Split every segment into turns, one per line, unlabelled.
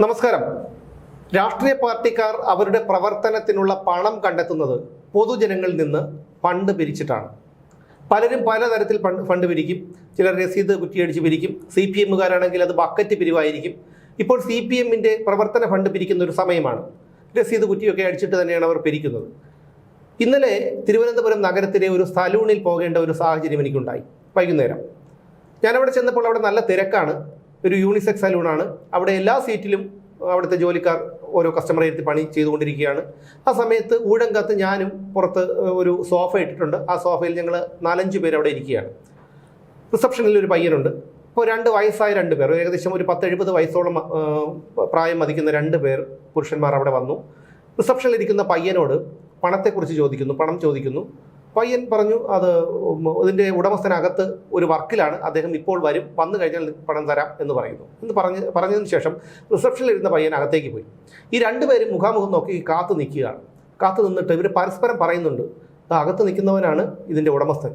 നമസ്കാരം. രാഷ്ട്രീയ പാർട്ടിക്കാർ അവരുടെ പ്രവർത്തനത്തിനുള്ള പണം കണ്ടെത്തുന്നത് പൊതുജനങ്ങളിൽ നിന്ന് ഫണ്ട് പിരിച്ചിട്ടാണ്. പലരും പലതരത്തിൽ ഫണ്ട് പിരിക്കും. ചിലർ രസീത് കുറ്റിയടിച്ച് പിരിക്കും. സി പി എമ്മുകാരാണെങ്കിൽ അത് ബക്കറ്റ് പിരിവായിരിക്കും. ഇപ്പോൾ സി പി എമ്മിന്റെ പ്രവർത്തന ഫണ്ട് പിരിക്കുന്ന ഒരു സമയമാണ്. രസീത് കുറ്റിയൊക്കെ അടിച്ചിട്ട് തന്നെയാണ് അവർ പിരിക്കുന്നത്. ഇന്നലെ തിരുവനന്തപുരം നഗരത്തിലെ ഒരു സലൂണിൽ പോകേണ്ട ഒരു സാഹചര്യം എനിക്കുണ്ടായി. വൈകുന്നേരം. ഞാനവിടെ ചെന്നപ്പോൾ അവിടെ നല്ല തിരക്കാണ്. ഒരു യൂണിസെക്സ് സലൂണാണ് അവിടെ എല്ലാ സീറ്റിലും അവിടുത്തെ ജോലിക്കാർ ഓരോ കസ്റ്റമറെ ഇരുത്തി പണി ചെയ്തുകൊണ്ടിരിക്കുകയാണ്. ആ സമയത്ത് ഊഴങ്കത്ത് ഞാനും പുറത്ത് ഒരു സോഫ ഇട്ടിട്ടുണ്ട്. ആ സോഫയിൽ ഞങ്ങൾ നാലഞ്ച് പേര് അവിടെ ഇരിക്കുകയാണ്. റിസപ്ഷനിൽ ഒരു പയ്യനുണ്ട്. ഇപ്പോൾ രണ്ട് വയസ്സായ രണ്ട് പേർ ഏകദേശം ഒരു പത്ത് എഴുപത് വയസ്സോളം പ്രായം മതിക്കുന്ന രണ്ട് പേർ പുരുഷന്മാർ അവിടെ വന്നു. റിസപ്ഷനിൽ ഇരിക്കുന്ന പയ്യനോട് പണത്തെക്കുറിച്ച് ചോദിക്കുന്നു പണം ചോദിക്കുന്നു. പയ്യൻ പറഞ്ഞു അത് ഇതിന്റെ ഉടമസ്ഥനകത്ത് ഒരു വർക്കിലാണ് അദ്ദേഹം ഇപ്പോൾ വരും വന്നു കഴിഞ്ഞാൽ പണം തരാം എന്ന് പറയുന്നു. എന്ന് പറഞ്ഞ് പറഞ്ഞതിന് ശേഷം റിസപ്ഷനിൽ ഇരുന്ന പയ്യൻ അകത്തേക്ക് പോയി. ഈ രണ്ടുപേരും മുഖാമുഖം നോക്കി കാത്തു നിൽക്കുകയാണ്. കാത്തു നിന്നിട്ട് ഇവർ പരസ്പരം പറയുന്നുണ്ട് "ആ, അകത്ത് നിൽക്കുന്നവനാണ് ഇതിന്റെ ഉടമസ്ഥൻ.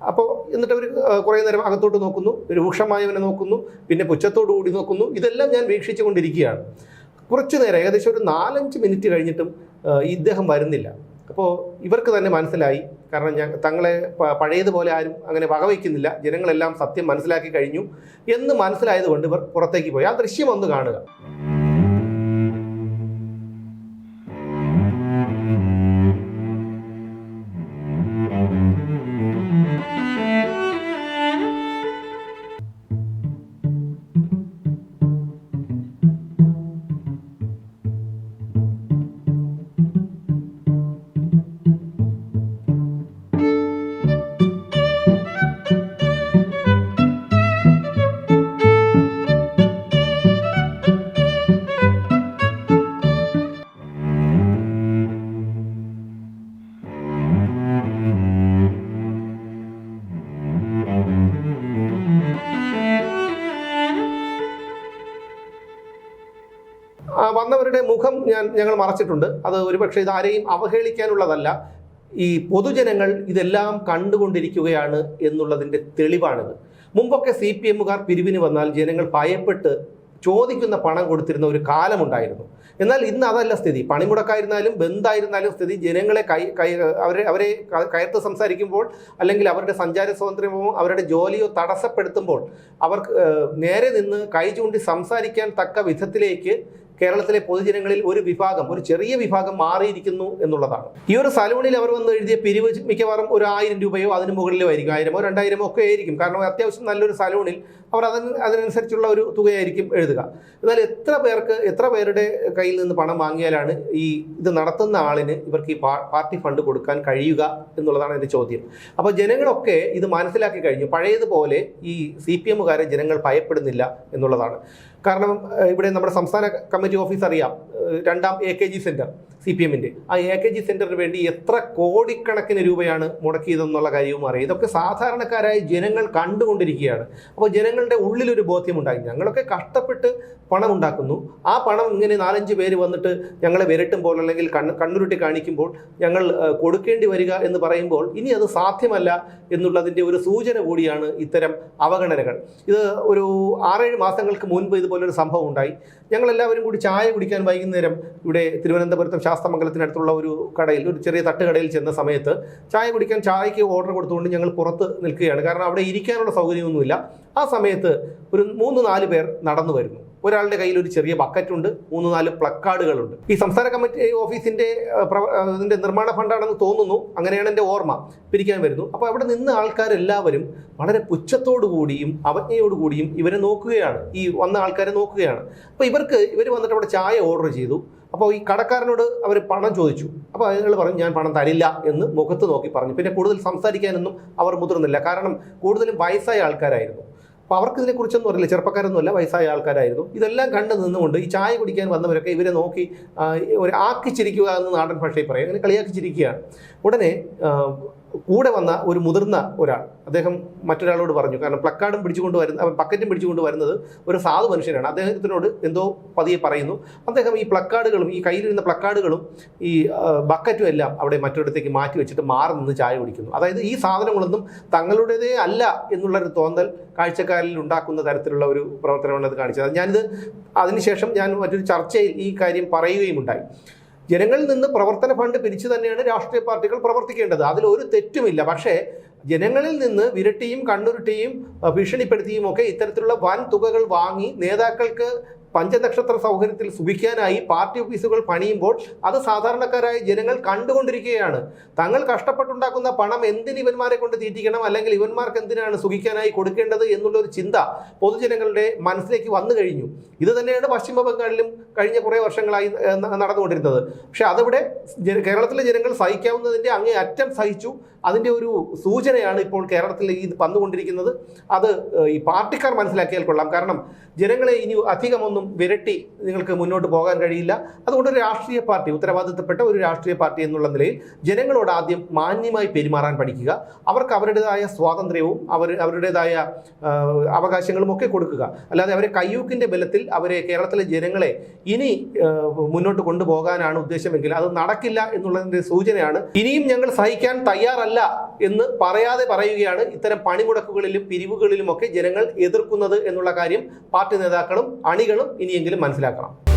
അപ്പോൾ എന്നിട്ട് അവർ കുറേ നേരം അകത്തോട്ട് നോക്കുന്നു രൂക്ഷമായവനെ നോക്കുന്നു പിന്നെ പുച്ഛത്തോടു കൂടി നോക്കുന്നു ഇതെല്ലാം ഞാൻ വീക്ഷിച്ചുകൊണ്ടിരിക്കുകയാണ്. കുറച്ചു നേരം ഏകദേശം ഒരു നാലഞ്ച് മിനിറ്റ് കഴിഞ്ഞിട്ടും ഇദ്ദേഹം വരുന്നില്ല. അപ്പോൾ ഇവർക്ക് തന്നെ മനസ്സിലായി. കാരണം ഞാൻ തങ്ങളെ പഴയതുപോലെ ആരും അങ്ങനെ വകവയ്ക്കുന്നില്ല ജനങ്ങളെല്ലാം സത്യം മനസ്സിലാക്കി കഴിഞ്ഞു. എന്ന് മനസ്സിലായതുകൊണ്ട് ഇവർ പുറത്തേക്ക് പോയി. ആ ദൃശ്യം ഒന്ന് കാണുക. വന്നവരുടെ മുഖം ഞാൻ ഞങ്ങൾ മറച്ചിട്ടുണ്ട്. അത് ഒരുപക്ഷെ ഇത് ആരെയും അവഹേളിക്കാനുള്ളതല്ല. ഈ പൊതുജനങ്ങൾ ഇതെല്ലാം കണ്ടുകൊണ്ടിരിക്കുകയാണ് എന്നുള്ളതിന്റെ തെളിവാണിത്. മുമ്പൊക്കെ സി പി എമ്മുകാർ പിരിവിന് വന്നാൽ ജനങ്ങൾ ഭയപ്പെട്ട് ചോദിക്കുന്ന പണം കൊടുത്തിരുന്ന ഒരു കാലമുണ്ടായിരുന്നു. എന്നാൽ ഇന്ന് അതല്ല സ്ഥിതി. പണിമുടക്കായിരുന്നാലും ബന്ധായിരുന്നാലും സ്ഥിതി. ജനങ്ങളെ കൈ കൈ അവരെ അവരെ കയർത്ത് സംസാരിക്കുമ്പോൾ അല്ലെങ്കിൽ അവരുടെ സഞ്ചാര സ്വാതന്ത്ര്യമോ അവരുടെ ജോലിയോ തടസ്സപ്പെടുത്തുമ്പോൾ അവർക്ക് നേരെ നിന്ന് കൈ ചൂണ്ടി സംസാരിക്കാൻ തക്ക വിധത്തിലേക്ക് കേരളത്തിലെ പൊതുജനങ്ങളിൽ ഒരു വിഭാഗം ഒരു ചെറിയ വിഭാഗം മാറിയിരിക്കുന്നു എന്നുള്ളതാണ്. ഈ ഒരു സലൂണിൽ അവർ വന്ന് എഴുതിയ പിരിവ് മിക്കവാറും ഒരു ആയിരം രൂപയോ അതിന് മുകളിലോ ആയിരിക്കും. ആയിരമോ രണ്ടായിരമോ ഒക്കെ ആയിരിക്കും. കാരണം അത്യാവശ്യം നല്ലൊരു സലൂണിൽ അവർ അതിന് അതിനനുസരിച്ചുള്ള ഒരു തുകയായിരിക്കും എഴുതുക. എന്നാൽ എത്ര പേർക്ക് എത്ര പേരുടെ കയ്യിൽ നിന്ന് പണം വാങ്ങിയാലാണ് ഈ ഇത് നടത്തുന്ന ആളിന് ഇവർക്ക് ഈ പാർട്ടി ഫണ്ട് കൊടുക്കാൻ കഴിയുക എന്നുള്ളതാണ് എന്റെ ചോദ്യം. അപ്പോൾ ജനങ്ങളൊക്കെ ഇത് മനസ്സിലാക്കി കഴിഞ്ഞു. പഴയതുപോലെ ഈ സി പി എമ്മുകാരെ ജനങ്ങൾ ഭയപ്പെടുന്നില്ല എന്നുള്ളതാണ്. കാരണം ഇവിടെ നമ്മുടെ സംസ്ഥാന കമ്മിറ്റി ഓഫീസ് അറിയാം. രണ്ടാം A K G centre C P എമ്മിന്റെ. ആ എ കെ ജി സെന്ററിന് വേണ്ടി എത്ര കോടിക്കണക്കിന് രൂപയാണ് മുടക്കിയതെന്നുള്ള കാര്യവും അറിയാം. ഇതൊക്കെ സാധാരണക്കാരായ ജനങ്ങൾ കണ്ടുകൊണ്ടിരിക്കുകയാണ്. അപ്പോൾ ജനങ്ങളുടെ ഉള്ളിലൊരു ബോധ്യമുണ്ടായി. ഞങ്ങളൊക്കെ കഷ്ടപ്പെട്ട് പണം ഉണ്ടാക്കുന്നു. ആ പണം ഇങ്ങനെ നാലഞ്ച് പേര് വന്നിട്ട് ഞങ്ങളെ വിരട്ടുമ്പോൾ അല്ലെങ്കിൽ കണ്ണ് കണ്ണുരുട്ടി കാണിക്കുമ്പോൾ ഞങ്ങൾ കൊടുക്കേണ്ടി വരിക എന്ന് പറയുമ്പോൾ ഇനി അത് സാധ്യമല്ല എന്നുള്ളതിന്റെ ഒരു സൂചന കൂടിയാണ് ഇത്തരം അവഗണനകൾ. ഇത് ഒരു ആറേഴ് മാസങ്ങൾക്ക് മുൻപ് ഇതുപോലൊരു സംഭവം ഉണ്ടായി. ഞങ്ങളെല്ലാവരും കൂടി ചായ കുടിക്കാൻ വൈകുന്നേരം ഇവിടെ തിരുവനന്തപുരത്തും ശാസ്തമംഗലത്തിനടുത്തുള്ള ഒരു കടയിൽ ഒരു ചെറിയ തട്ടുകടയിൽ ചെന്ന സമയത്ത് ചായ കുടിക്കാൻ ചായക്ക് ഓർഡർ കൊടുത്തുകൊണ്ട് ഞങ്ങൾ പുറത്ത് നിൽക്കുകയാണ്. കാരണം അവിടെ ഇരിക്കാനുള്ള സൗകര്യമൊന്നുമില്ല. ആ സമയത്ത് ഒരു മൂന്ന് നാല് പേർ നടന്നു വരുന്നു. ഒരാളുടെ കയ്യിൽ ഒരു ചെറിയ ബക്കറ്റ് ഉണ്ട് മൂന്ന് നാല് പ്ലക്കാർഡുകളുണ്ട് ഈ സംസ്ഥാന കമ്മിറ്റി ഓഫീസിന്റെ ഇതിന്റെ നിർമ്മാണ ഫണ്ടാണെന്ന് തോന്നുന്നു. അങ്ങനെയാണ് എന്റെ ഓർമ്മ പിരിക്കാൻ വരുന്നു അപ്പോൾ അവിടെ നിന്ന് ആൾക്കാരെല്ലാവരും വളരെ കൂടിയും അവജ്ഞയോടു കൂടിയും ഇവരെ നോക്കുകയാണ്. ഈ വന്ന ആൾക്കാരെ നോക്കുകയാണ്. അപ്പോൾ ഇവർക്ക് ഇവർ വന്നിട്ട് അവിടെ ചായ ഓർഡർ ചെയ്തു. അപ്പോൾ ഈ കടക്കാരനോട് അവർ പണം ചോദിച്ചു. അപ്പോൾ അയാൾ പറഞ്ഞു ഞാൻ പണം തരില്ല എന്ന് മുഖത്ത് നോക്കി പറഞ്ഞു. പിന്നെ കൂടുതൽ സംസാരിക്കാനൊന്നും അവർ മുതിർന്നില്ല. കാരണം കൂടുതലും വയസ്സായ ആൾക്കാരായിരുന്നു. അപ്പോൾ അവർക്ക് ഇതിനെക്കുറിച്ചൊന്നും അറിയില്ല. ചെറുപ്പക്കാരൊന്നുമല്ല വയസ്സായ ആൾക്കാരായിരുന്നു. ഇതെല്ലാം കണ്ടു നിന്നുകൊണ്ട് ഈ ചായ കുടിക്കാൻ വന്നവരൊക്കെ ഇവരെ നോക്കി ഒരു ആക്കിച്ചിരിക്കുക എന്ന് നാടൻ ഭാഷയിൽ പറയും. അങ്ങനെ കളിയാക്കിച്ചിരിക്കുകയാണ്. ഉടനെ കൂടെ വന്ന ഒരു മുതിർന്ന ഒരാൾ. അദ്ദേഹം മറ്റൊരാളോട് പറഞ്ഞു. കാരണം പ്ലക്കാർഡും പിടിച്ചുകൊണ്ട് വരുന്ന ബക്കറ്റും പിടിച്ചുകൊണ്ട് വരുന്നത് ഒരു സാധു മനുഷ്യനാണ്. അദ്ദേഹത്തിനോട് എന്തോ പതിയെ പറയുന്നു. അദ്ദേഹം ഈ പ്ലക്കാർഡുകളും ഈ കയ്യിലിരുന്ന പ്ലക്കാർഡുകളും ഈ ബക്കറ്റും എല്ലാം അവിടെ മറ്റൊരിടത്തേക്ക് മാറ്റി വെച്ചിട്ട് മാറി നിന്ന് ചായ കുടിക്കുന്നു. അതായത് ഈ സാധനങ്ങളൊന്നും തങ്ങളുടേതേ അല്ല എന്നുള്ളൊരു തോന്നൽ കാഴ്ചക്കാരിൽ ഉണ്ടാക്കുന്ന തരത്തിലുള്ള ഒരു പ്രവർത്തനമാണ് അത് കാണിച്ചത്. ഞാനിത് അതിനുശേഷം ഞാൻ മറ്റൊരു ചർച്ചയിൽ ഈ കാര്യം പറയുകയുമുണ്ടായി. ജനങ്ങളിൽ നിന്ന് പ്രവർത്തന ഫണ്ട് പിരിച്ചു തന്നെയാണ് രാഷ്ട്രീയ പാർട്ടികൾ പ്രവർത്തിക്കേണ്ടത്. അതിലൊരു തെറ്റുമില്ല. പക്ഷേ ജനങ്ങളിൽ നിന്ന് വിരട്ടിയും കണ്ണുരുട്ടിയും ഭീഷണിപ്പെടുത്തിയും ഒക്കെ ഇത്തരത്തിലുള്ള വൻ തുകകൾ വാങ്ങി നേതാക്കൾക്ക് പഞ്ചനക്ഷത്ര സൗകര്യത്തിൽ സുഖിക്കാനായി പാർട്ടി ഓഫീസുകൾ പണിയുമ്പോൾ അത് സാധാരണക്കാരായ ജനങ്ങൾ കണ്ടുകൊണ്ടിരിക്കുകയാണ്. തങ്ങൾ കഷ്ടപ്പെട്ടുണ്ടാക്കുന്ന പണം എന്തിന് ഇവന്മാരെ കൊണ്ട് തീറ്റിക്കണം? അല്ലെങ്കിൽ ഇവന്മാർക്ക് എന്തിനാണ് സുഖിക്കാനായി കൊടുക്കേണ്ടത് എന്നുള്ളൊരു ചിന്ത പൊതുജനങ്ങളുടെ മനസ്സിലേക്ക് വന്നു കഴിഞ്ഞു. ഇത് തന്നെയാണ് പശ്ചിമ ബംഗാളിലും കഴിഞ്ഞ കുറേ വർഷങ്ങളായി നടന്നുകൊണ്ടിരുന്നത്. പക്ഷെ അതവിടെ കേരളത്തിലെ ജനങ്ങൾ സഹിക്കാവുന്നതിന്റെ അങ്ങേ അറ്റം സഹിച്ചു. അതിന്റെ ഒരു സൂചനയാണ് ഇപ്പോൾ കേരളത്തിൽ ഈ വന്നുകൊണ്ടിരിക്കുന്നത്. അത് ഈ പാർട്ടിക്കാർ മനസ്സിലാക്കിയാൽ കൊള്ളാം. കാരണം ജനങ്ങളെ ഇനി അധികമൊന്നും വിരട്ടി നിങ്ങൾക്ക് മുന്നോട്ട് പോകാൻ കഴിയില്ല. അതുകൊണ്ട് ഒരു രാഷ്ട്രീയ പാർട്ടി ഉത്തരവാദിത്തപ്പെട്ട ഒരു രാഷ്ട്രീയ പാർട്ടി എന്നുള്ള നിലയിൽ ജനങ്ങളോട് ആദ്യം മാന്യമായി പെരുമാറാൻ പഠിക്കുക. അവർക്ക് അവരുടേതായ സ്വാതന്ത്ര്യവും അവർ അവരുടേതായ അവകാശങ്ങളും ഒക്കെ കൊടുക്കുക. അല്ലാതെ അവരെ കയ്യൂക്കിന്റെ ബലത്തിൽ അവരെ കേരളത്തിലെ ജനങ്ങളെ ഇനി മുന്നോട്ട് കൊണ്ടുപോകാനാണ് ഉദ്ദേശമെങ്കിൽ അത് നടക്കില്ല എന്നുള്ളതിന്റെ സൂചനയാണ്. ഇനിയും ഞങ്ങൾ സഹിക്കാൻ തയ്യാറല്ല എന്ന് പറയാതെ പറയുകയാണ് ഇത്തരം പണിമുടക്കുകളിലും പിരിവുകളിലുമൊക്കെ ജനങ്ങൾ എതിർക്കുന്നത് എന്നുള്ള കാര്യം പാർട്ടി നേതാക്കളും അണികളും ഇനിയെങ്കിലും മനസ്സിലാക്കണം.